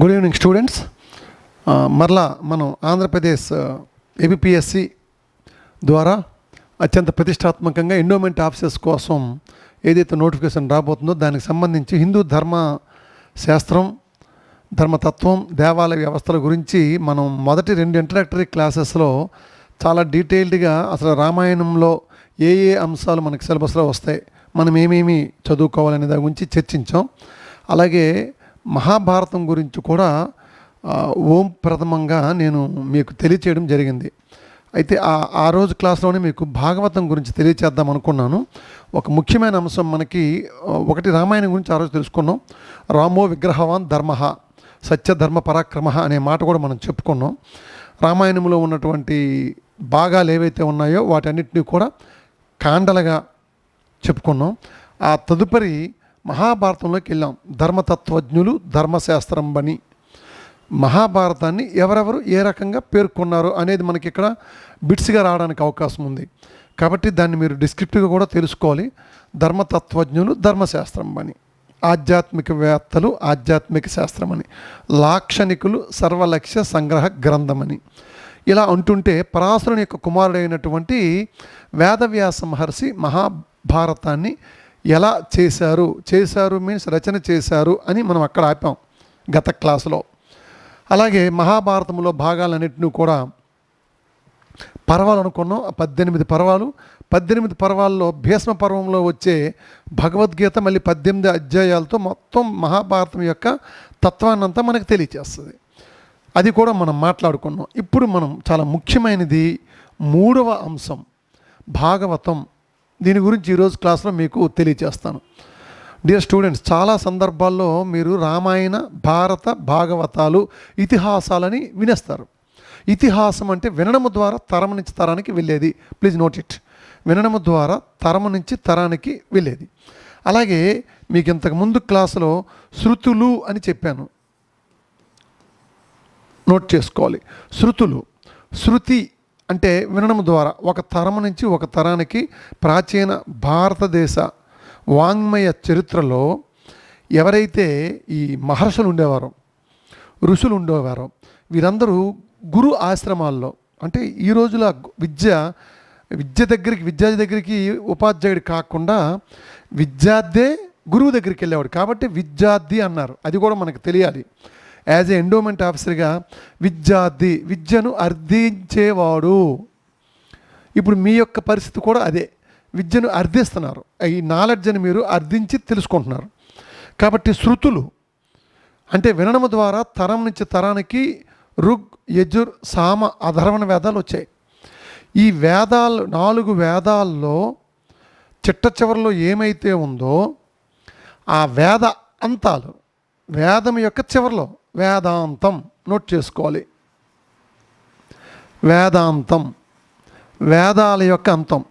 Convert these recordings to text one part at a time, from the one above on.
Good evening students మరలా మనం Andhra Pradesh uh, ABPSC ద్వారా అత్యంత ప్రతిష్టాత్మకంగా ఎండోమెంట్ ఆఫీసెస్ కోసం ఏదైతే నోటిఫికేషన్ రాబోతుందో దానికి సంబంధించి హిందూ ధర్మ శాస్త్రం ధర్మతత్వం దేవాలయ వ్యవస్థల గురించి మనం మొదటి రెండు ఇంట్రడక్టరీ క్లాసెస్లో చాలా డీటెయిల్డ్గా అసలు రామాయణంలో ఏ ఏ అంశాలు మనకి సిలబస్లో వస్తాయి మనం ఏమేమి చదువుకోవాలనే దాని గురించి చర్చించాం. అలాగే మహాభారతం గురించి కూడా ఓం ప్రథమంగా నేను మీకు తెలియచేయడం జరిగింది. అయితే ఆ ఆ రోజు క్లాస్లోనే మీకు భాగవతం గురించి తెలియచేద్దాం అనుకున్నాను. ఒక ముఖ్యమైన అంశం మనకి ఒకటి రామాయణం గురించి ఆ రోజు తెలుసుకున్నాం. రామో విగ్రహవాన్ ధర్మ సత్యధర్మ పరాక్రమ అనే మాట కూడా మనం చెప్పుకున్నాం. రామాయణంలో ఉన్నటువంటి భాగాలు ఏవైతే ఉన్నాయో వాటన్నిటినీ కూడా కాండలుగా చెప్పుకున్నాం. ఆ తదుపరి మహాభారతంలోకి వెళ్ళాం. ధర్మతత్వజ్ఞులు ధర్మశాస్త్రం బని మహాభారతాన్ని ఎవరెవరు ఏ రకంగా పేర్కొన్నారు అనేది మనకి ఇక్కడ బిట్స్గా రావడానికి అవకాశం ఉంది. కాబట్టి దాన్ని మీరు డిస్క్రిప్టివ్గా కూడా తెలుసుకోవాలి. ధర్మతత్వజ్ఞులు ధర్మశాస్త్రం అని ఆధ్యాత్మిక వేత్తలు ఆధ్యాత్మిక శాస్త్రం అని లాక్షణికులు సర్వలక్ష్య సంగ్రహ గ్రంథమని. ఇలా అంటుంటే పరాశరుని యొక్క కుమారుడైనటువంటి వేదవ్యాస మహర్షి మహాభారతాన్ని ఎలా చేశారు? చేశారు మీన్స్ రచన చేశారు అని మనం అక్కడ ఆపాం గత క్లాసులో. అలాగే మహాభారతంలో భాగాలన్నింటినీ కూడా పర్వాలు అనుకున్నాం. ఆ పద్దెనిమిది పర్వాలు. పద్దెనిమిది పర్వాల్లో భీష్మ పర్వంలో వచ్చే భగవద్గీత మళ్ళీ పద్దెనిమిది అధ్యాయాలతో మొత్తం మహాభారతం యొక్క తత్వాన్నంతా మనకు తెలియచేస్తుంది. అది కూడా మనం మాట్లాడుకున్నాం. ఇప్పుడు మనం చాలా ముఖ్యమైనది మూడవ అంశం భాగవతం. దీని గురించి ఈరోజు క్లాస్లో మీకు తెలియజేస్తాను డియర్ స్టూడెంట్స్ చాలా సందర్భాల్లో మీరు రామాయణ భారత భాగవతాలు ఇతిహాసాలని వినేస్తారు. ఇతిహాసం అంటే వినడము ద్వారా తరం నుంచి తరానికి వెళ్ళేది. ప్లీజ్ నోట్ ఇట్ వినడము ద్వారా తరం నుంచి తరానికి వెళ్ళేది. అలాగే మీకు ఇంతకు ముందు క్లాసులో శృతులు అని చెప్పాను. నోట్ చేసుకోవాలి. శృతులు శృతి అంటే వినడం ద్వారా ఒక తరం నుంచి ఒక తరానికి ప్రాచీన భారతదేశ వాంగ్మయ చరిత్రలో ఎవరైతే ఈ మహర్షులు ఉండేవారో ఋషులు ఉండేవారో వీరందరూ గురు ఆశ్రమాల్లో అంటే ఈ రోజుల విద్య విద్య దగ్గరికి విద్యార్థి దగ్గరికి ఉపాధ్యాయుడు కాకుండా విద్యార్థే గురువు దగ్గరికి వెళ్ళేవాడు. కాబట్టి విద్యార్థి అన్నారు. అది కూడా మనకు తెలియాలి. యాజ్ ఏ ఎండోమెంట్ ఆఫీసర్గా విద్యార్థి విద్యను అర్థించేవాడు. ఇప్పుడు మీ యొక్క పరిస్థితి కూడా అదే. విద్యను అర్థిస్తున్నారు. ఈ నాలెడ్జ్ని మీరు అర్థించి తెలుసుకుంటున్నారు. కాబట్టి శృతులు అంటే వినడం ద్వారా తరం నుంచి తరానికి రుగ్ యజుర్ సామ అధర్వణ వేదాలు వచ్చాయి. ఈ వేదాలు నాలుగు వేదాల్లో చిట్ట చివరిలో ఏమైతే ఉందో ఆ వేద అంతాలు వేదం యొక్క చివరిలో వేదాంతం నోట్ చేసుకోవాలి. వేదాంతం. వేదాల యొక్క అంతం.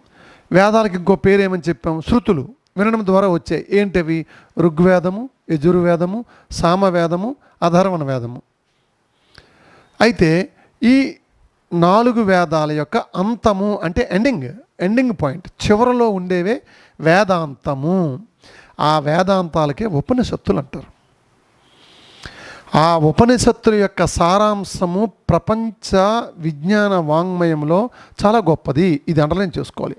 వేదాలకి ఇంకో పేరేమని చెప్పాము? శృతులు. వినడం ద్వారా వచ్చాయి. ఏంటవి? ఋగ్వేదము యజుర్వేదము సామవేదము అధర్వణ వేదము అయితే ఈ నాలుగు వేదాల యొక్క అంతము అంటే ఎండింగ్ ఎండింగ్ పాయింట్. చివరలో ఉండేవే వేదాంతము. ఆ వేదాంతాలకే ఉపనిషత్తులు అంటారు. ఆ ఉపనిషత్తుల యొక్క సారాంశము ప్రపంచ విజ్ఞాన వాంగ్మయంలో చాలా గొప్పది. ఇది అండర్లైన్ చేసుకోవాలి.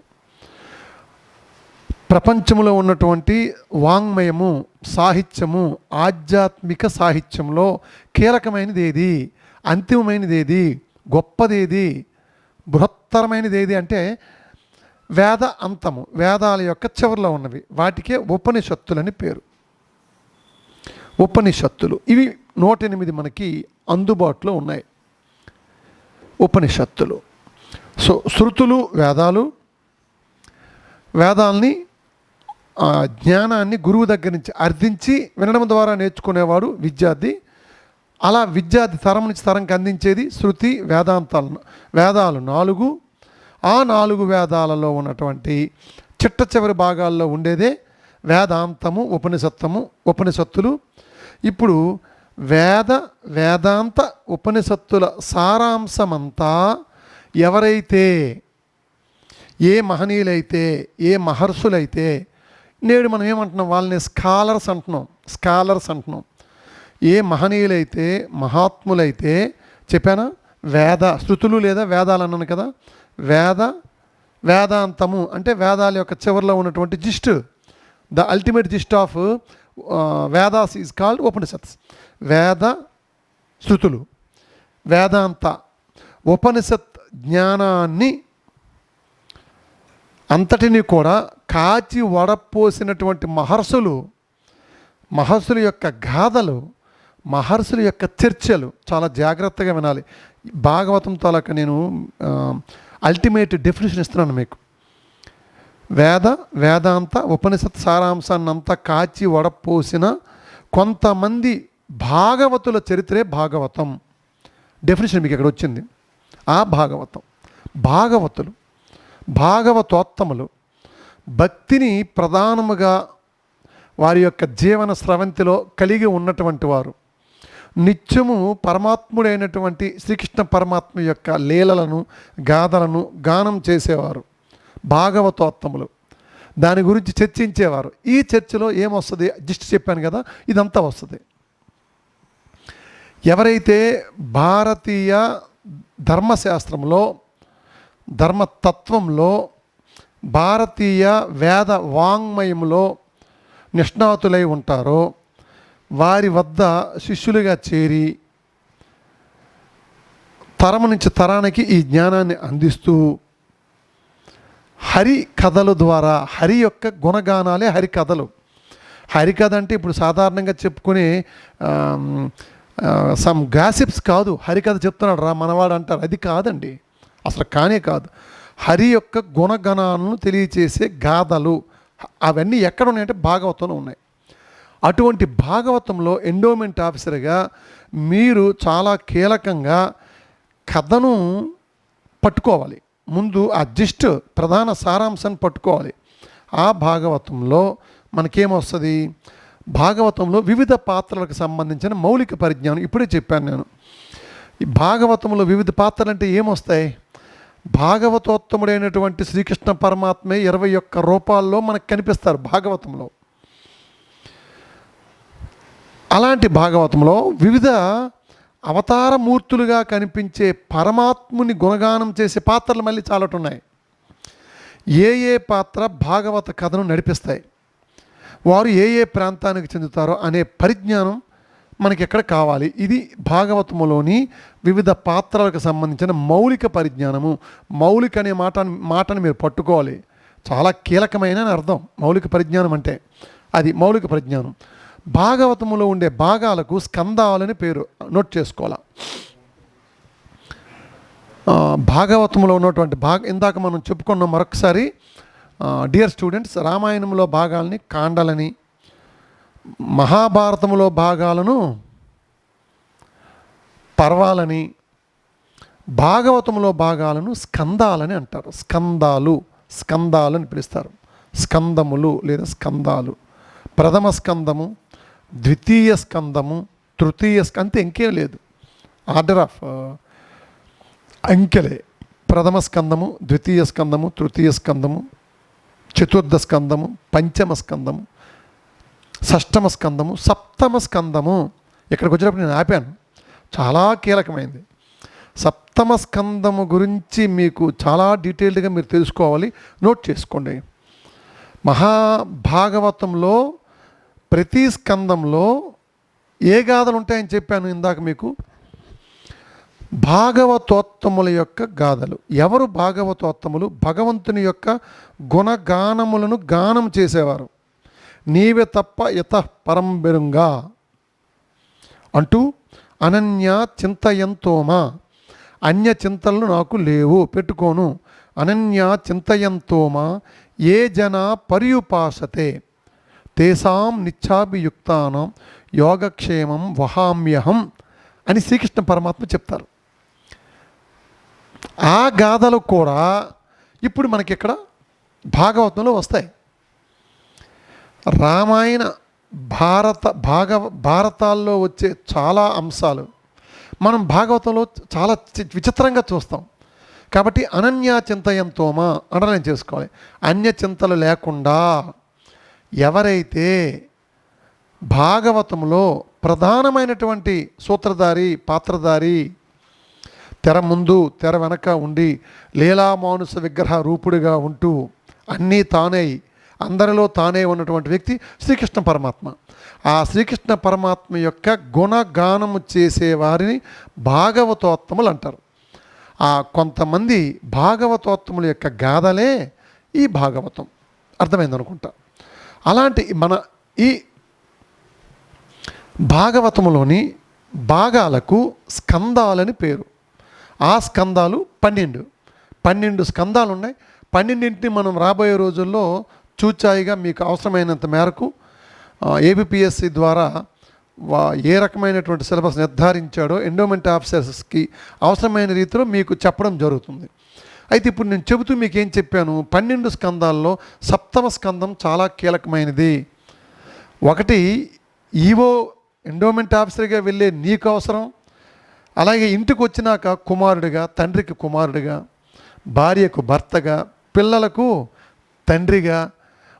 ప్రపంచంలో ఉన్నటువంటి వాంగ్మయము సాహిత్యము ఆధ్యాత్మిక సాహిత్యంలో కీలకమైనది ఏది? అంతిమమైనది ఏది? గొప్పదేది? బృహత్తరమైనది ఏది? అంటే వేద అంతము వేదాల యొక్క చివరిలో ఉన్నవి. వాటికే ఉపనిషత్తులని పేరు. ఉపనిషత్తులు. ఇవి నూట ఎనిమిది మనకి అందుబాటులో ఉన్నాయి. ఉపనిషత్తులు. సో శృతులు వేదాలు వేదాల్ని ఆ జ్ఞానాన్ని గురువు దగ్గర నుంచి అర్థించి వినడం ద్వారా నేర్చుకునేవాడు విద్యార్థి. అలా విద్యార్థి తరం నుంచి తరంకి అందించేది శృతి వేదాంతాలను వేదాలు నాలుగు. ఆ నాలుగు వేదాలలో ఉన్నటువంటి చిట్ట చివరి భాగాల్లో ఉండేదే వేదాంతము ఉపనిషత్తము ఉపనిషత్తులు. ఇప్పుడు వేద వేదాంత ఉపనిషత్తుల సారాంశమంతా ఎవరైతే ఏ మహనీయులైతే ఏ మహర్షులైతే నేడు మనం ఏమంటున్నాం వాళ్ళని స్కాలర్స్ అంటున్నాం స్కాలర్స్ అంటున్నాం. ఏ మహనీయులైతే మహాత్ములైతే చెప్పానా? వేద శృతులు లేదా వేదాలు అన్నాను కదా? వేద వేదాంతము అంటే వేదాల యొక్క చివరిలో ఉన్నటువంటి gist the ultimate gist of Vedas is called Upanishads వేద శృతులు వేదాంత ఉపనిషత్ జ్ఞానాన్ని అంతటిని కూడా కాచి వడపోసినటువంటి మహర్షులు మహర్షుల యొక్క గాథలు మహర్షుల యొక్క చర్చలు చాలా జాగ్రత్తగా వినాలి. భాగవతం తాలూకా నేను అల్టిమేట్ డెఫినేషన్ ఇస్తున్నాను మీకు. వేద వేదాంత ఉపనిషత్ సారాంశాన్ని అంతా కాచి వడపోసిన కొంతమంది భాగవతుల చరిత్రే భాగవతం. డెఫినేషన్ మీకు ఇక్కడ వచ్చింది. ఆ భాగవతం. భాగవతులు భాగవతోత్తములు భక్తిని ప్రధానముగా వారి యొక్క జీవన స్రవంతిలో కలిగి ఉన్నటువంటి వారు. నిత్యము పరమాత్ముడైనటువంటి శ్రీకృష్ణ పరమాత్మ యొక్క లీలలను గాథలను గానం చేసేవారు. భాగవతోత్తములు. దాని గురించి చర్చించేవారు. ఈ చర్చలో ఏమొస్తుంది? జస్ట్ చెప్పాను కదా ఇదంతా వస్తుంది. ఎవరైతే భారతీయ ధర్మశాస్త్రంలో ధర్మతత్వంలో భారతీయ వేద వాంగ్మయంలో నిష్ణాతులై ఉంటారో వారి వద్ద శిష్యులుగా చేరి తరము నుంచి తరానికి ఈ జ్ఞానాన్ని అందిస్తూ హరి కథల ద్వారా హరి యొక్క గుణగానాలే హరి కథలు. హరికథ అంటే ఇప్పుడు సాధారణంగా చెప్పుకునే సమ్ గాసిప్స్ కాదు. హరికథ చెప్తున్నాడు రా మనవాడు అంటారు. అది కాదండి. అసలు కానే కాదు. హరి యొక్క గుణగణాలను తెలియచేసే గాథలు అవన్నీ ఎక్కడ ఉన్నాయంటే భాగవతంలో ఉన్నాయి. అటువంటి భాగవతంలో ఎండోమెంట్ ఆఫీసర్గా మీరు చాలా కీలకంగా కథను పట్టుకోవాలి. ముందు ఆ జిస్ట్ ప్రధాన సారాంశాన్ని పట్టుకోవాలి. ఆ భాగవతంలో మనకేమొస్తుంది? భాగవతంలో వివిధ పాత్రలకు సంబంధించిన మౌలిక పరిజ్ఞానం ఇప్పుడే చెప్పాను నేను. ఈ భాగవతంలో వివిధ పాత్రలు అంటే ఏమొస్తాయి? భాగవతోత్తముడైనటువంటి శ్రీకృష్ణ పరమాత్మే ఇరవై ఒక్క రూపాల్లో మనకు కనిపిస్తారు భాగవతంలో. అలాంటి భాగవతంలో వివిధ అవతార మూర్తులుగా కనిపించే పరమాత్ముని గుణగానం చేసే పాత్రలు మళ్ళీ చాలాటున్నాయి ఏ ఏ పాత్ర భాగవత కథను నడిపిస్తాయి. వారు ఏ ఏ ప్రాంతానికి చెందుతారో అనే పరిజ్ఞానం మనకి ఎక్కడ కావాలి? ఇది భాగవతములోని వివిధ పాత్రలకు సంబంధించిన మౌలిక పరిజ్ఞానము. మౌలిక అనే మాట మాటను మీరు పట్టుకోవాలి. చాలా కీలకమైన అని అర్థం. మౌలిక పరిజ్ఞానం అంటే అది మౌలిక పరిజ్ఞానం. భాగవతములో ఉండే భాగాలకు స్కందాలని పేరు నోట్ చేసుకోవాలా? భాగవతంలో ఉన్నటువంటి భాగ ఇందాక మనం చెప్పుకున్నాం మరొకసారి డియర్ స్టూడెంట్స్ రామాయణంలో భాగాలని కాండలని మహాభారతంలో భాగాలను పర్వాలని భాగవతంలో భాగాలను స్కందాలని అంటారు. స్కందాలు స్కందాలు అని పిలుస్తారు. స్కందములు లేదా స్కందాలు. ప్రథమ స్కందము ద్వితీయ స్కందము తృతీయ స్క అంతే ఇంకేం లేదు. ఆర్డర్ ఆఫ్ uh, అంకెలే. ప్రథమ స్కందము ద్వితీయ స్కందము తృతీయ స్కందము చతుర్థ స్కందము పంచమ స్కందము షష్టమ స్కందము సప్తమ స్కందము. ఇక్కడికి వచ్చినప్పుడు నేను ఆపాను. చాలా కీలకమైంది. సప్తమ స్కందము గురించి మీకు చాలా డీటెయిల్డ్గా మీరు తెలుసుకోవాలి. నోట్ చేసుకోండి. మహాభాగవతంలో ప్రతి స్కందంలో ఏ గాథలు ఉంటాయని చెప్పాను ఇందాక మీకు? భాగవతోత్తముల యొక్క గాథలు. ఎవరు భాగవతోత్తములు? భగవంతుని యొక్క గుణగానములను గానం చేసేవారు. నీవే తప్ప ఇత పరంబెరుంగా అంటూ అనన్య చింతయంతోమా. అన్య చింతలు నాకు లేవు పెట్టుకోను. అనన్య చింతయంతోమా. ఏ జన పర్యుపాసతే. తేసాం నిత్యాభియుక్తానం యోగక్షేమం వహామ్యహం అని శ్రీకృష్ణ పరమాత్మ చెప్తారు. ఆ గాథలు కూడా ఇప్పుడు మనకి ఇక్కడ భాగవతంలో వస్తాయి. రామాయణ భారత భాగవ భారతాల్లో వచ్చే చాలా అంశాలు మనం భాగవతంలో చాలా చి- విచిత్రంగా చూస్తాం. కాబట్టి అనన్య చింతయంతోమా అండర్లైన్ చేసుకోవాలి. అన్య చింతలు లేకుండా ఎవరైతే భాగవతంలో ప్రధానమైనటువంటి సూత్రధారి పాత్రధారి తెర ముందు తెర వెనక ఉండి లీలామానుస విగ్రహ రూపుడిగా ఉంటూ అన్నీ తానే అందరిలో తానే ఉన్నటువంటి వ్యక్తి శ్రీకృష్ణ పరమాత్మ. ఆ శ్రీకృష్ణ పరమాత్మ యొక్క గుణగానము చేసే వారిని భాగవతోత్తములు అంటారు. ఆ కొంతమంది భాగవతోత్తముల యొక్క గాథలే ఈ భాగవతం. అర్థమైందనుకుంటా. అలాంటి మన ఈ భాగవతములోని భాగాలకు స్కందాలని పేరు. ఆ స్కందాలు పన్నెండు. పన్నెండు స్కందాలు ఉన్నాయి పన్నెండింటిని మనం రాబోయే రోజుల్లో చూచాయిగా మీకు అవసరమైనంత మేరకు ఏబిపిఎస్సి ద్వారా వా ఏ రకమైనటువంటి సిలబస్ నిర్ధారించాడో ఎండోమెంట్ ఆఫీసర్స్కి అవసరమైన రీతిలో మీకు చెప్పడం జరుగుతుంది. అయితే ఇప్పుడు నేను చెబుతూ మీకు ఏం చెప్పాను? పన్నెండు స్కందాల్లో సప్తమ స్కందం చాలా కీలకమైనది. ఒకటి ఈవో ఎండోమెంట్ ఆఫీసర్గా వెళ్ళే నీకు అవసరం. అలాగే ఇంటికి వచ్చినాక కుమారుడిగా తండ్రికి కుమారుడిగా భార్యకు భర్తగా పిల్లలకు తండ్రిగా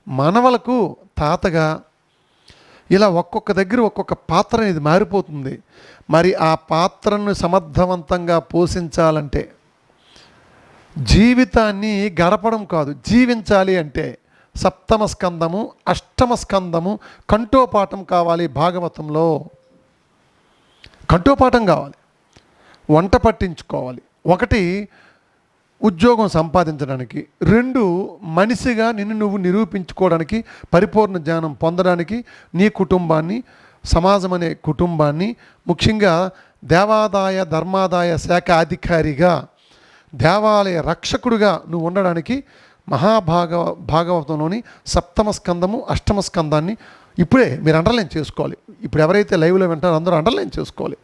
మనవలకు తాతగా ఇలా ఒక్కొక్క దగ్గర ఒక్కొక్క పాత్ర అనేది మారిపోతుంది. మరి ఆ పాత్రను సమర్థవంతంగా పోషించాలంటే జీవితాన్ని గడపడం కాదు జీవించాలి అంటే సప్తమ స్కందము అష్టమ స్కందము కంఠోపాఠం కావాలి భాగవతంలో. కంఠోపాఠం కావాలి వంట పట్టించుకోవాలి. ఒకటి ఉద్యోగం సంపాదించడానికి. రెండు మనిషిగా నిన్ను నువ్వు నిరూపించుకోవడానికి పరిపూర్ణ జ్ఞానం పొందడానికి నీ కుటుంబాన్ని సమాజం అనే కుటుంబాన్ని ముఖ్యంగా దేవాదాయ ధర్మాదాయ శాఖ అధికారిగా దేవాలయ రక్షకుడుగా నువ్వు ఉండడానికి మహాభాగ భాగవతంలోని సప్తమ స్కందము అష్టమ స్కందాన్ని ఇప్పుడే మీరు అండర్లైన్ చేసుకోవాలి. ఇప్పుడు ఎవరైతే లైవ్లో వింటారో అందరూ అండర్లైన్ చేసుకోవాలి.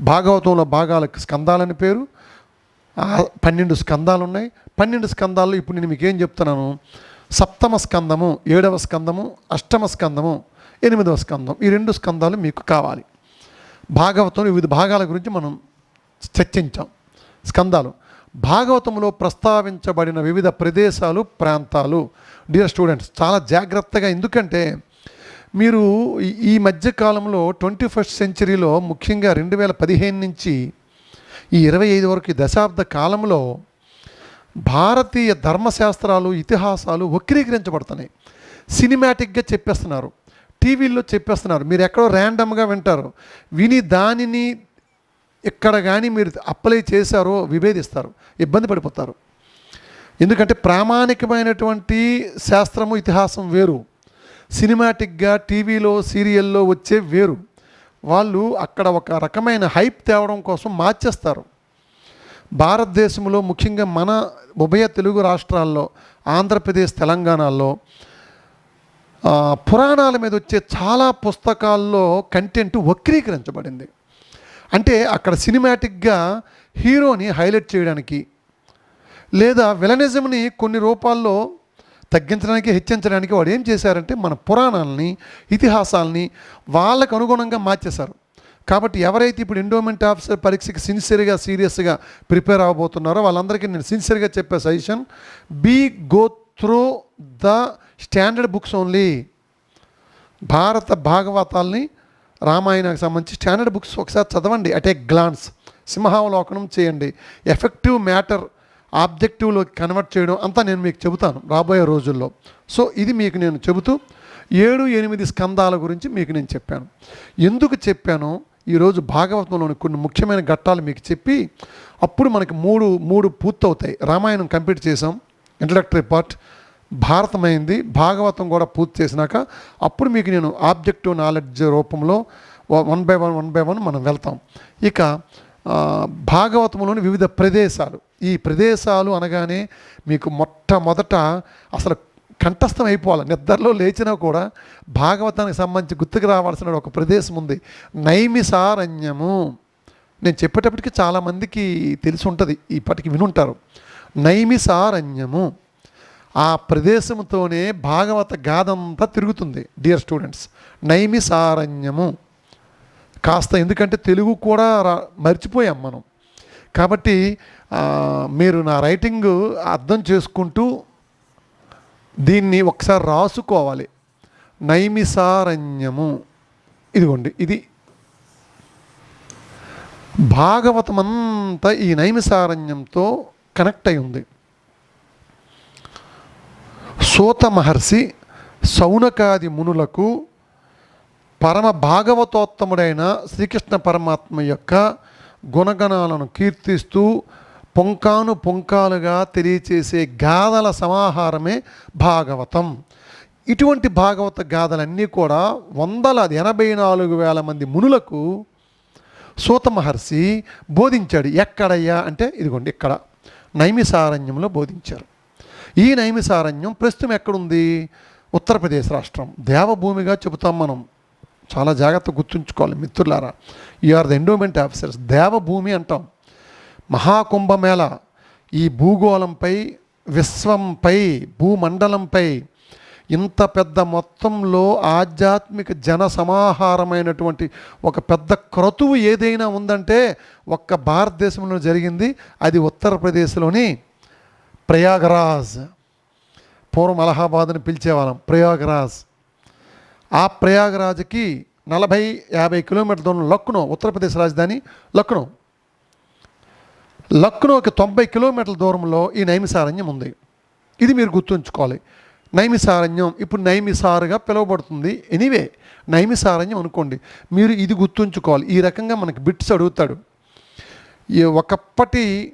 భాగవతంలో భాగాలకు స్కందాలని పేరు పన్నెండు స్కందాలు ఉన్నాయి పన్నెండు స్కందాల్లో ఇప్పుడు నేను మీకు ఏం చెప్తున్నాను? సప్తమ స్కందము ఏడవ స్కందము అష్టమ స్కందము ఎనిమిదవ స్కందం ఈ రెండు స్కందాలు మీకు కావాలి. భాగవతం వివిధ భాగాల గురించి మనం చర్చించాం. స్కందాలు. భాగవతంలో ప్రస్తావించబడిన వివిధ ప్రదేశాలు ప్రాంతాలు. డియర్ స్టూడెంట్స్ చాలా జాగ్రత్తగా ఎందుకంటే మీరు ఈ- ఈ మధ్య కాలంలో ట్వంటీ ఫస్ట్ సెంచరీలో ముఖ్యంగా రెండు వేల పదిహేను నుంచి ఈ ఇరవై ఐదు వరకు దశాబ్ద కాలంలో భారతీయ ధర్మశాస్త్రాలు ఇతిహాసాలు వక్రీకరించబడుతున్నాయి. సినిమాటిక్గా చెప్పేస్తున్నారు. టీవీల్లో చెప్పేస్తున్నారు. మీరు ఎక్కడో ర్యాండమ్గా వింటారు. విని దానిని ఎక్కడ కానీ మీరు అప్లై చేశారో విభేదిస్తారు ఇబ్బంది పడిపోతారు. ఎందుకంటే ప్రామాణికమైనటువంటి శాస్త్రము ఇతిహాసం వేరు. సినిమాటిక్గా టీవీలో సీరియల్లో వచ్చే వేరు. వాళ్ళు అక్కడ ఒక రకమైన హైప్ తేవడం కోసం మార్చేస్తారు. భారతదేశంలో ముఖ్యంగా మన ఉభయ తెలుగు రాష్ట్రాల్లో ఆంధ్రప్రదేశ్ తెలంగాణలో పురాణాల మీద వచ్చే చాలా పుస్తకాల్లో కంటెంట్ వక్రీకరించబడింది. అంటే అక్కడ సినిమాటిక్గా హీరోని హైలైట్ చేయడానికి లేదా విలనిజంని కొన్ని రూపాల్లో తగ్గించడానికి హెచ్చించడానికి వాడు ఏం చేశారంటే మన పురాణాలని ఇతిహాసాలని వాళ్ళకు అనుగుణంగా మార్చేశారు. కాబట్టి ఎవరైతే ఇప్పుడు ఎండోమెంట్ ఆఫీసర్ పరీక్షకి సిన్సియర్గా సీరియస్గా ప్రిపేర్ అవ్వబోతున్నారో వాళ్ళందరికీ నేను సిన్సియర్గా చెప్పే suggestion be go through the standard books only భారత భాగవతాల్ని రామాయణకు సంబంధించి స్టాండర్డ్ బుక్స్ ఒకసారి చదవండి అట్ ఏ గ్లాన్స్ సింహావలోకనం చేయండి. ఎఫెక్టివ్ మ్యాటర్ ఆబ్జెక్టివ్లో కన్వర్ట్ చేయడం అంతా నేను మీకు చెబుతాను రాబోయే రోజుల్లో. సో ఇది మీకు నేను చెబుతూ ఏడు ఎనిమిది స్కందాల గురించి మీకు నేను చెప్పాను. ఎందుకు చెప్పానో ఈరోజు భాగవతంలోని కొన్ని ముఖ్యమైన ఘట్టాలు మీకు చెప్పి అప్పుడు మనకి మూడు మూడు పూర్తవుతాయి. రామాయణం కంప్లీట్ చేసాం ఇంట్రడక్టరీ పార్ట్ భారతమైంది భాగవతం కూడా పూర్తి చేసినాక అప్పుడు మీకు నేను ఆబ్జెక్టివ్ నాలెడ్జ్ రూపంలో one by one one by one మనం వెళ్తాం. ఇక భాగవతంలోని వివిధ ప్రదేశాలు. ఈ ప్రదేశాలు అనగానే మీకు మొట్టమొదట అసలు కంఠస్థం అయిపోవాలి. నిద్రలో లేచినా కూడా భాగవతానికి సంబంధించి గుర్తుకు రావాల్సిన ఒక ప్రదేశం ఉంది. నైమిసారణ్యము. నేను చెప్పేటప్పటికి చాలామందికి తెలిసి ఉంటుంది. ఇప్పటికి వినుంటారు. నైమిసారణ్యము. ఆ ప్రదేశంతోనే భాగవత గాథంతా తిరుగుతుంది డియర్ స్టూడెంట్స్ నైమిసారణ్యము. కాస్త ఎందుకంటే తెలుగు కూడా రా- మర్చిపోయాం మనం. కాబట్టి మీరు నా రైటింగ్ అర్థం చేసుకుంటూ దీన్ని ఒకసారి రాసుకోవాలి. నైమిసారణ్యము. ఇదిగోండి ఇది. భాగవతమంతా ఈ నైమిసారణ్యంతో కనెక్ట్ అయి ఉంది సూత మహర్షి సౌనకాది మునులకు పరమ భాగవతోత్తముడైన శ్రీకృష్ణ పరమాత్మ యొక్క గుణగణాలను కీర్తిస్తూ పుంకాను పుంకాలుగా తెలియచేసే గాథల సమాహారమే భాగవతం. ఇటువంటి భాగవత గాథలన్నీ కూడా వందల ఎనభై నాలుగు వేల మంది మునులకు సూత మహర్షి బోధించాడు. ఎక్కడయ్యా? అంటే ఇదిగోండి ఇక్కడ నైమిసారణ్యంలో బోధించారు. ఈ నైమిసారణ్యం ప్రస్తుతం ఎక్కడుంది? ఉత్తరప్రదేశ్ రాష్ట్రం. దేవభూమిగా చెబుతాం మనం. చాలా జాగ్రత్త గుర్తుంచుకోవాలి మిత్రులారా. You are the endowment officers దేవభూమి అంటాం. మహాకుంభమేళ. ఈ భూగోళంపై విశ్వంపై భూమండలంపై ఇంత పెద్ద మొత్తంలో ఆధ్యాత్మిక జన సమాహారమైనటువంటి ఒక పెద్ద క్రతువు ఏదైనా ఉందంటే ఒక్క భారతదేశంలో జరిగింది. అది ఉత్తరప్రదేశ్లోని ప్రయాగరాజ్. పూర్వం అలహాబాద్ని పిలిచేవాళ్ళం ప్రయాగరాజ్. ఆ ప్రయాగరాజ్కి నలభై యాభై కిలోమీటర్ల దూరం లక్నో ఉత్తరప్రదేశ్ రాజధాని లక్నో. లక్నోకి తొంభై కిలోమీటర్ల దూరంలో ఈ నైమిసారణ్యం ఉంది. ఇది మీరు గుర్తుంచుకోవాలి. నైమిసారణ్యం ఇప్పుడు నైమిసారుగా పిలువబడుతుంది. ఎనీవే నైమిసారణ్యం అనుకోండి. మీరు ఇది గుర్తుంచుకోవాలి. ఈ రకంగా మనకి బిట్స్ అడుగుతాడు. ఈ ఒకప్పటి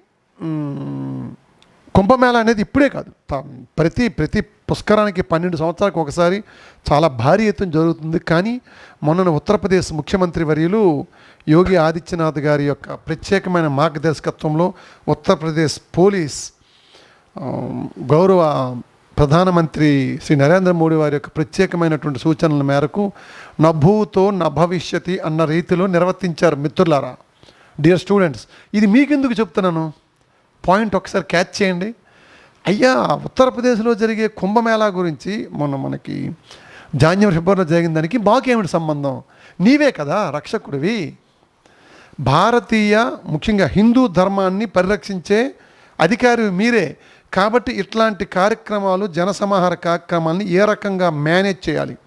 కుంభమేళ అనేది ఇప్పుడే కాదు. ప్రతి ప్రతి పుష్కరానికి పన్నెండు సంవత్సరాలకు ఒకసారి చాలా భారీ ఎత్తున జరుగుతుంది. కానీ మొన్న ఉత్తరప్రదేశ్ ముఖ్యమంత్రి వర్యులు యోగి ఆదిత్యనాథ్ గారి యొక్క ప్రత్యేకమైన మార్గదర్శకత్వంలో ఉత్తరప్రదేశ్ పోలీస్ గౌరవ ప్రధానమంత్రి శ్రీ నరేంద్ర మోడీ వారి యొక్క ప్రత్యేకమైనటువంటి సూచనల మేరకు నభూతో నభవిష్యతి అన్న రీతిలో నిర్వర్తించారు మిత్రులారా. డియర్ స్టూడెంట్స్ ఇది మీకెందుకు చెప్తున్నాను? పాయింట్ ఒకసారి క్యాచ్ చేయండి. అయ్యా ఉత్తరప్రదేశ్లో జరిగే కుంభమేళా గురించి మొన్న మనకి జాన్యం ఫిబ్రవరిలో జరిగిన దానికి మాకేమిటి సంబంధం? నీవే కదా రక్షకుడివి. భారతీయ ముఖ్యంగా హిందూ ధర్మాన్ని పరిరక్షించే అధికారి మీరే. కాబట్టి ఇట్లాంటి కార్యక్రమాలు జనసమాహార కార్యక్రమాన్ని ఏ రకంగా మేనేజ్ చేయాలి?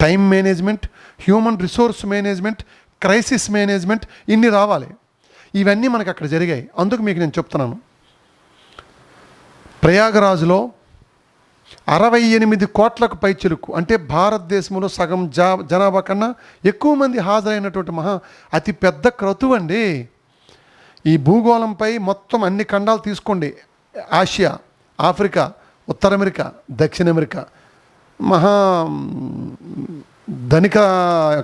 Time management human resource management crisis management ఇన్ని రావాలి. ఇవన్నీ మనకు అక్కడ జరిగాయి. అందుకు మీకు నేను చెప్తున్నాను. ప్రయాగరాజులో అరవై ఎనిమిది కోట్లకు పైచిలుకు అంటే భారతదేశంలో సగం జా జనాభా కన్నా ఎక్కువ మంది హాజరైనటువంటి మహా అతి పెద్ద క్రతువు అండి. ఈ భూగోళంపై మొత్తం అన్ని ఖండాలు తీసుకోండి. ఆసియా ఆఫ్రికా ఉత్తర అమెరికా దక్షిణ అమెరికా. మహా ధనిక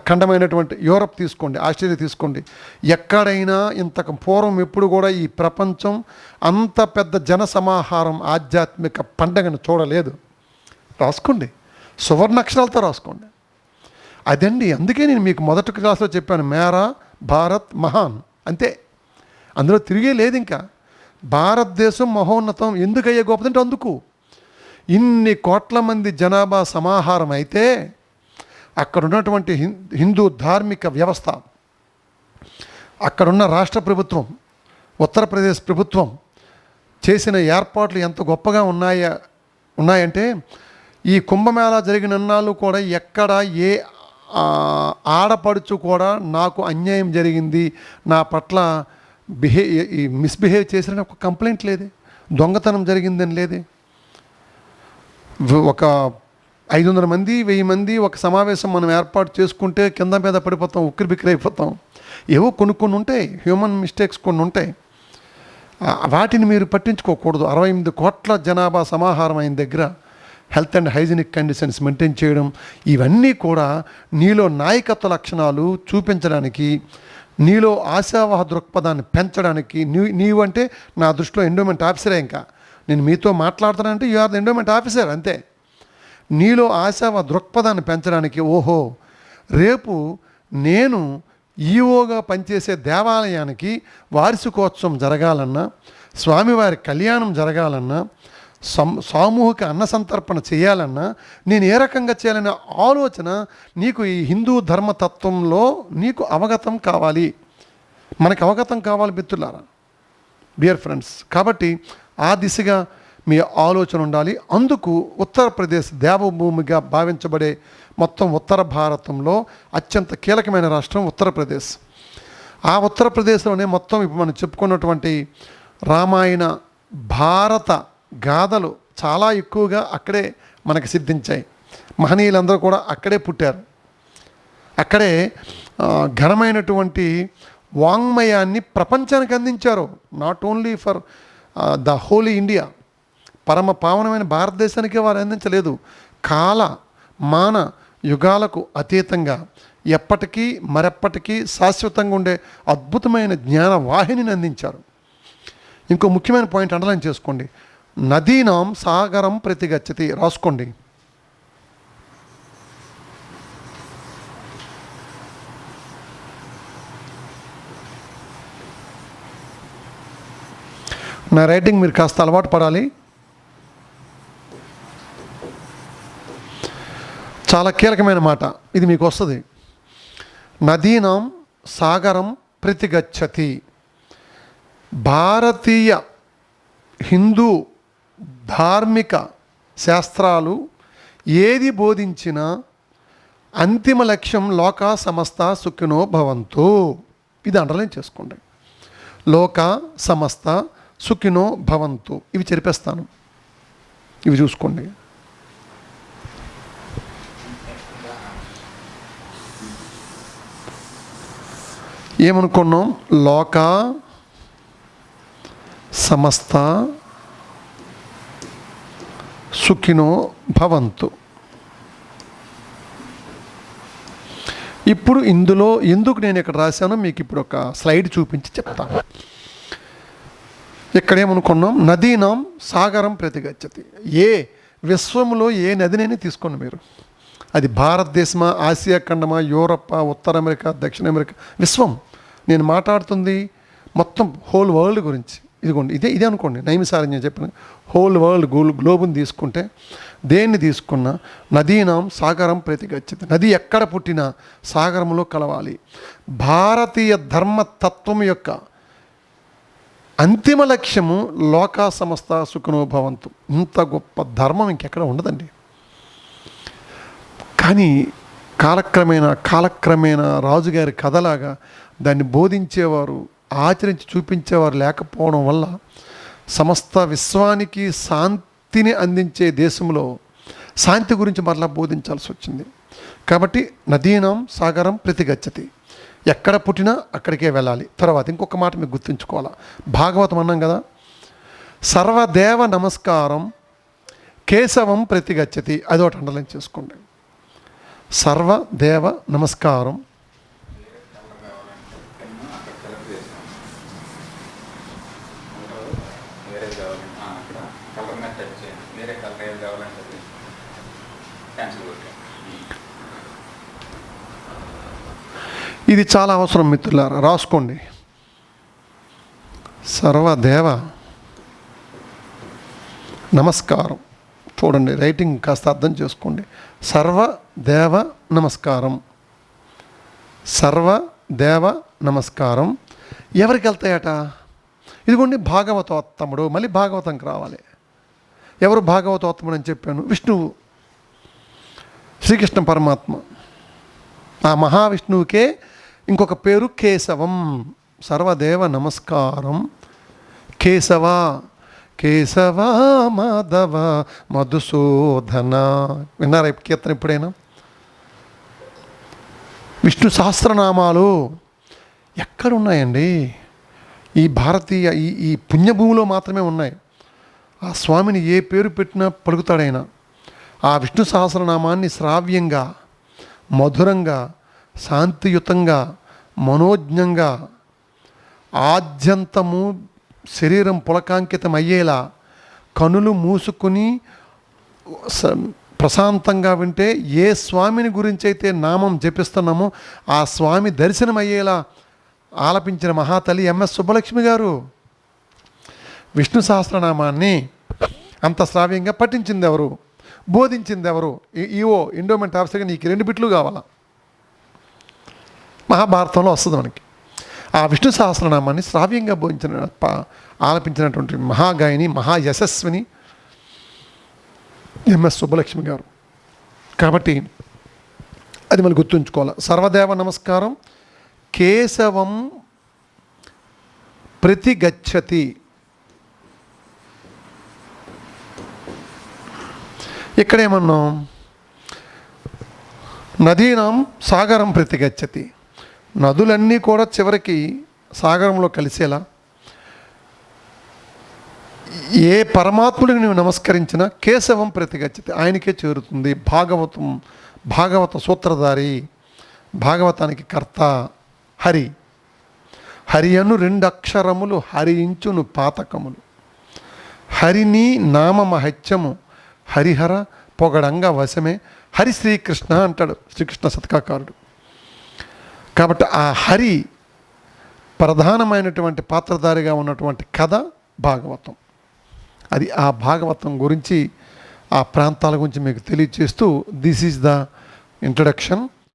ఖండమైనటువంటి యూరప్ తీసుకోండి ఆస్ట్రేలియా తీసుకోండి. ఎక్కడైనా ఇంతకు పూర్వం ఎప్పుడు కూడా ఈ ప్రపంచం అంత పెద్ద జన సమాహారం ఆధ్యాత్మిక పండగను చూడలేదు. రాసుకోండి సువర్ణక్షరాలతో రాసుకోండి. అదండి అందుకే నేను మీకు మొదటి క్లాస్లో చెప్పాను మేరా భారత్ మహాన్ అంతే. అందులో తిరిగే లేదు ఇంకా. భారతదేశం మహోన్నతం ఎందుకయ్యే గొప్పదంటే అందుకు. ఇన్ని కోట్ల మంది జనాభా సమాహారం అయితే అక్కడ ఉన్నటువంటి హిందూ ధార్మిక వ్యవస్థ అక్కడున్న రాష్ట్ర ప్రభుత్వం ఉత్తరప్రదేశ్ ప్రభుత్వం చేసిన ఏర్పాట్లు ఎంత గొప్పగా ఉన్నాయా ఉన్నాయంటే ఈ కుంభమేళా జరిగిన అన్నాళ్ళు కూడా ఎక్కడ ఏ ఆడపడుచు కూడా నాకు అన్యాయం జరిగింది నా పట్ల బిహే ఈ మిస్బిహేవ్ చేసిన ఒక కంప్లైంట్ లేదే దొంగతనం జరిగిందని లేదే. ఒక ఐదు వందల మంది వెయ్యి మంది ఒక సమావేశం మనం ఏర్పాటు చేసుకుంటే కింద మీద పడిపోతాం ఉక్కిరి బిక్కిరి అయిపోతాం. ఏవో కొన్ని కొన్ని ఉంటాయి హ్యూమన్ మిస్టేక్స్ కొన్ని ఉంటాయి. వాటిని మీరు పట్టించుకోకూడదు. అరవై ఎనిమిది కోట్ల జనాభా సమాహారం అయిన దగ్గర health and hygienic conditions maintain చేయడం ఇవన్నీ కూడా నీలో నాయకత్వ లక్షణాలు చూపించడానికి నీలో ఆశావాహ దృక్పథాన్ని పెంచడానికి. నీ నీవు అంటే నా దృష్టిలో ఎండోమెంట్ ఆఫీసరే ఇంకా. నేను మీతో మాట్లాడుతానంటే you are the endowment officer అంతే. నీలో ఆశావ దృక్పథాన్ని పెంచడానికి ఓహో రేపు నేను ఈఓగా పనిచేసే దేవాలయానికి వార్షికోత్సవం జరగాలన్నా స్వామివారి కళ్యాణం జరగాలన్నా సం సామూహిక అన్న సంతర్పణ చేయాలన్నా నేను ఏ రకంగా చేయాలనే ఆలోచన నీకు ఈ హిందూ ధర్మతత్వంలో నీకు అవగతం కావాలి. మనకు అవగతం కావాలి మిత్రులారా డియర్ ఫ్రెండ్స్. కాబట్టి ఆ దిశగా మీ ఆలోచన ఉండాలి. అందుకు ఉత్తరప్రదేశ్ దేవభూమిగా భావించబడే మొత్తం ఉత్తర భారతంలో అత్యంత కీలకమైన రాష్ట్రం ఉత్తరప్రదేశ్. ఆ ఉత్తరప్రదేశ్లోనే మొత్తం ఇప్పుడు మనం చెప్పుకున్నటువంటి రామాయణ భారత గాథలు చాలా ఎక్కువగా అక్కడే మనకి సిద్ధించాయి. మహనీయులందరూ కూడా అక్కడే పుట్టారు. అక్కడే ఘనమైనటువంటి వాంగ్మయాన్ని ప్రపంచానికి అందించారు. Not only for the holy India పరమ పావనమైన భారతదేశానికే వారు అందించలేదు. కాల మాన యుగాలకు అతీతంగా ఎప్పటికీ మరెప్పటికీ శాశ్వతంగా ఉండే అద్భుతమైన జ్ఞాన వాహినిని అందించారు. ఇంకో ముఖ్యమైన పాయింట్ అండర్లైన్ చేసుకోండి. నదీనాం సాగరం ప్రతిగచ్చతి. రాసుకోండి. నా రైటింగ్ మీరు కాస్త అలవాటు పడాలి. చాలా కీలకమైన మాట. ఇది మీకు వస్తుంది నదీనాం సాగరం ప్రతిగచ్చతి. భారతీయ హిందూ ధార్మిక శాస్త్రాలు ఏది బోధించినా అంతిమ లక్ష్యం లోక సమస్త సుఖినో భవంతు. ఇది అండర్లైన్ చేసుకోండి. లోక సమస్త సుఖినో భవంతు. ఇవి చెరిపేస్తాను. ఇవి చూసుకోండి. ఏమనుకున్నాం? లోక సమస్త సుఖినో భవంతు. ఇప్పుడు ఇందులో ఎందుకు నేను ఇక్కడ రాశానో మీకు ఇప్పుడు ఒక స్లైడ్ చూపించి చెప్తాను. ఇక్కడ ఏమనుకున్నాం? నదీనాం సాగరం ప్రతిగచ్చతి. ఏ విశ్వంలో ఏ నదినైనా తీసుకోండి మీరు. అది భారతదేశమా ఆసియా ఖండమా యూరప్ ఉత్తర అమెరికా దక్షిణ అమెరికా విశ్వం. నేను మాట్లాడుతుంది మొత్తం హోల్ వరల్డ్ గురించి. ఇదిగోండి ఇదే ఇదే అనుకోండి. నైమిసారి నేను చెప్పిన హోల్ వరల్డ్ గోల్ గ్లోబుని తీసుకుంటే దేన్ని తీసుకున్నా? నదీనాం సాగరం ప్రతిగచ్చతి. నది ఎక్కడ పుట్టినా సాగరంలో కలవాలి. భారతీయ ధర్మతత్వం యొక్క అంతిమ లక్ష్యము లోకా సమస్త సుఖనోభవంతు. ఇంత గొప్ప ధర్మం ఇంకెక్కడ ఉండదండి. కానీ కాలక్రమేణా కాలక్రమేణా రాజుగారి కథలాగా దాన్ని బోధించేవారు ఆచరించి చూపించేవారు లేకపోవడం వల్ల సమస్త విశ్వానికి శాంతిని అందించే దేశంలో శాంతి గురించి మరలా బోధించాల్సి వచ్చింది. కాబట్టి నదీనం సాగరం ప్రతిగచ్చతి. ఎక్కడ పుట్టినా అక్కడికే వెళ్ళాలి. తర్వాత ఇంకొక మాట మీకు గుర్తుంచుకోవాలా? భాగవతం అన్నాం కదా? సర్వదేవ నమస్కారం కేశవం ప్రతిగచ్చతి. అదొకటి అండర్లైన్ చేసుకోండి. సర్వదేవ నమస్కారం వేరే కావాలి ఆ, అక్కడ కలర్ మీద టచ్ చేయండి వేరే కలర్ ఏది కావాలంటే అది క్యాన్సిల్ కొట్టండి ఇది చాలా అవసరం మిత్రులారా రాసుకోండి. సర్వదేవ నమస్కారం. చూడండి రైటింగ్ కాస్త అర్థం చేసుకోండి. సర్వదేవ నమస్కారం. సర్వదేవ నమస్కారం. ఎవరికి వెళ్తాయట? ఇదిగోండి భాగవతోత్తముడు. మళ్ళీ భాగవతంకి రావాలి. ఎవరు భాగవతోత్తముడు అని చెప్పాను? విష్ణువు. శ్రీకృష్ణ పరమాత్మ. ఆ మహావిష్ణువుకే ఇంకొక పేరు కేశవం. సర్వదేవ నమస్కారం. కేశవ కేశవ మాధవ మధుసూదన. విన్నారా కీర్తన ఎప్పుడైనా? విష్ణు సహస్రనామాలు ఎక్కడున్నాయండి? ఈ భారతీయ ఈ ఈ పుణ్యభూమిలో మాత్రమే ఉన్నాయి. ఆ స్వామిని ఏ పేరు పెట్టినా పలుకుతాడైనా. ఆ విష్ణు సహస్రనామాన్ని శ్రావ్యంగా మధురంగా శాంతియుతంగా మనోజ్ఞంగా ఆద్యంతము శరీరం పులకాంకితం అయ్యేలా కనులు మూసుకుని స- ప్రశాంతంగా వింటే ఏ స్వామిని గురించి అయితే నామం జపిస్తున్నామో ఆ స్వామి దర్శనం అయ్యేలా ఆలపించిన మహాతల్లి ఎంఎస్ సుబ్బలక్ష్మి గారు. విష్ణు సహస్రనామాన్ని అంత శ్రావ్యంగా పఠించింది ఎవరు బోధించింది ఎవరు ఈవో ఇండోమెంట్ ఆఫీసర్గా నీకు రెండు బిట్లు కావాలా? మహాభారతంలో వస్తుంది మనకి. ఆ విష్ణు సహస్రనామాన్ని శ్రావ్యంగా బోధించిన ఆలపించినటువంటి మహాగాయని మహాయశస్విని ఎంఎస్ సుబ్బలక్ష్మి గారు. కాబట్టి అది మనం గుర్తుంచుకోవాలి. సర్వదేవ నమస్కారం కేశవం ప్రతిగచ్చతి. ఇక్కడేమన్నాం? నదీనాం సాగరం ప్రతిగచ్చతి. నదులన్నీ కూడా చివరికి సాగరంలో కలిసేలా ఏ పరమాత్ముడిని నువ్వు నమస్కరించినా కేశవం ప్రతిగచ్చితే ఆయనకే చేరుతుంది. భాగవతం భాగవత సూత్రధారి భాగవతానికి కర్త హరి. హరి అను రెండు అక్షరములు హరించును పాతకములు. హరిని నామమహత్యము హరిహర పొగడంగా వశమే హరి శ్రీకృష్ణ అంటాడు శ్రీకృష్ణ శతకాకారుడు కాబట్టి ఆ హరి ప్రధానమైనటువంటి పాత్రధారిగా ఉన్నటువంటి కథ భాగవతం. అది ఆ భాగవతం గురించి ఆ ప్రాంతాల గురించి మీకు తెలియచేస్తూ దిస్ ఈజ్ ద ఇంట్రడక్షన్